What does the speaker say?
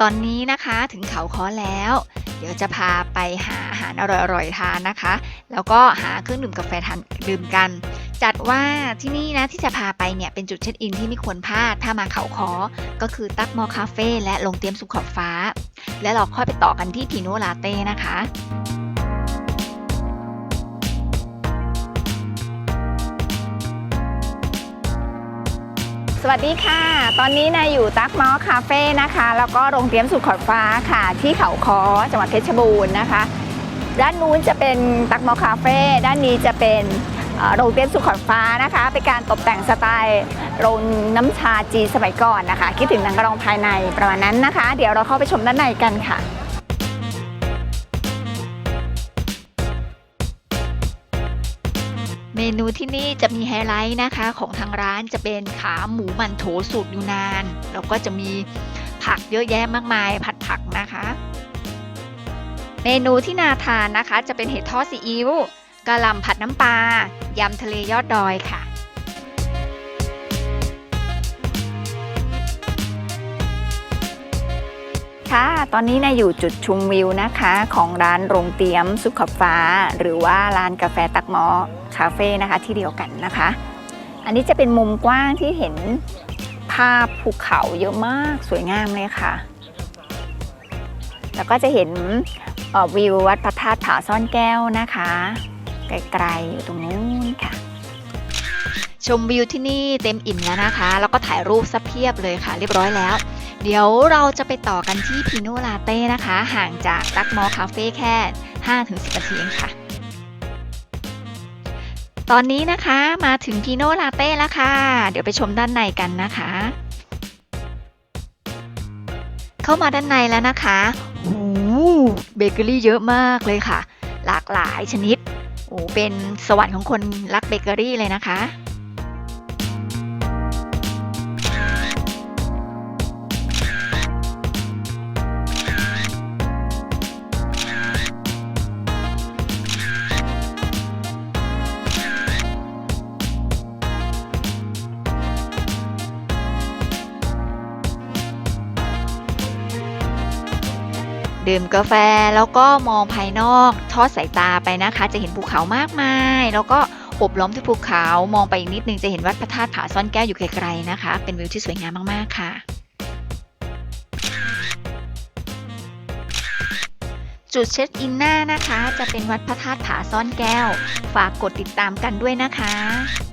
ตอนนี้นะคะถึงเขาค้อแล้ว เดี๋ยวจะพาไปหาอาหารอร่อยๆทานนะคะ แล้วก็หาเครื่องดื่มกาแฟทานดื่มกัน จัดว่าที่นี่นะที่จะพาไปเนี่ยเป็นจุดเช็คอินที่ไม่ควรพลาดถ้ามาเขาคอก็คือตักมอคาเฟ่และลงเตียมสุขขอบฟ้า และเราค่อยไปต่อกันที่พีโนลาเต้นะคะ สวัสดีค่ะ ตอนนี้นายอยู่ตักมอคาเฟ่นะคะ แล้วก็โรงเตรียมสุขขอดฟ้าค่ะ ที่เขาคอจังหวัดเพชรบูรณ์นะคะ ด้านนู้นจะเป็นตักมอคาเฟ่ ด้านนี้จะเป็นโรงเตรียมสุขขอดฟ้านะคะ เป็นการตกแต่งสไตล์โรงน้ำชาจีนสมัยก่อนนะคะ คิดถึงหนังกระรองภายในประมาณนั้นนะคะ เดี๋ยวเราเข้าไปชมด้านในกันค่ะ เมนูที่นี่จะมีไฮไลท์นะคะของทางร้านจะเป็นขาหมูมันโถสูตรยูนาน แล้วก็จะมีผักเยอะแยะมากมายผัดผักนะคะ เมนูที่นาทานนะคะ จะเป็นเห็ดทอดซีอิ๊วกะหล่ำผัดน้ำปลายำทะเลยอดดอยค่ะ ค่ะ ตอนนี้นายอยู่จุดชมวิวนะคะ ของร้านโรงเตรียมสุขขอบฟ้า หรือว่าร้านกาแฟตักหมอคาเฟ่นะคะที่เดียวกันนะคะ อันนี้จะเป็นมุมกว้างที่เห็นภาพภูเขาเยอะมากสวยงามเลยค่ะ แล้วก็จะเห็นออวิววัดพระธาตุผาซ่อนแก้วนะคะ ไกลๆอยู่ตรงนู้นค่ะ ชมวิวที่นี่เต็มอิ่มแล้วนะคะ แล้วก็ถ่ายรูปซะเพียบเลยค่ะ เรียบร้อยแล้ว เดี๋ยวเราจะไปต่อกันที่พีโนลาเต้นะคะ ห่างจากดักมอลคาเฟ่แค่ 5-10 นาทีเองค่ะ ตอนนี้นะคะมาถึงพีโนลาเต้แล้วค่ะ เดี๋ยวไปชมด้านในกันนะคะ เข้ามาด้านในแล้วนะคะหูเบเกอรี่เยอะมากเลยค่ะ หลากหลายชนิดโอ้เป็นสวรรค์ของคนรักเบเกอรี่เลยนะคะ ดื่มกาแฟแล้วก็มองภายนอกทอดสายตาไปนะคะ จะเห็นภูเขามากมาย แล้วก็โอบล้อมด้วยภูเขา มองไปอีกนิดนึงจะเห็นวัดพระธาตุผาซ่อนแก้วอยู่ไกลๆนะคะ เป็นวิวที่สวยงามมากๆค่ะ จุดเช็คอินหน้านะคะ จะเป็นวัดพระธาตุผาซ่อนแก้ว ฝากกดติดตามกันด้วยนะคะ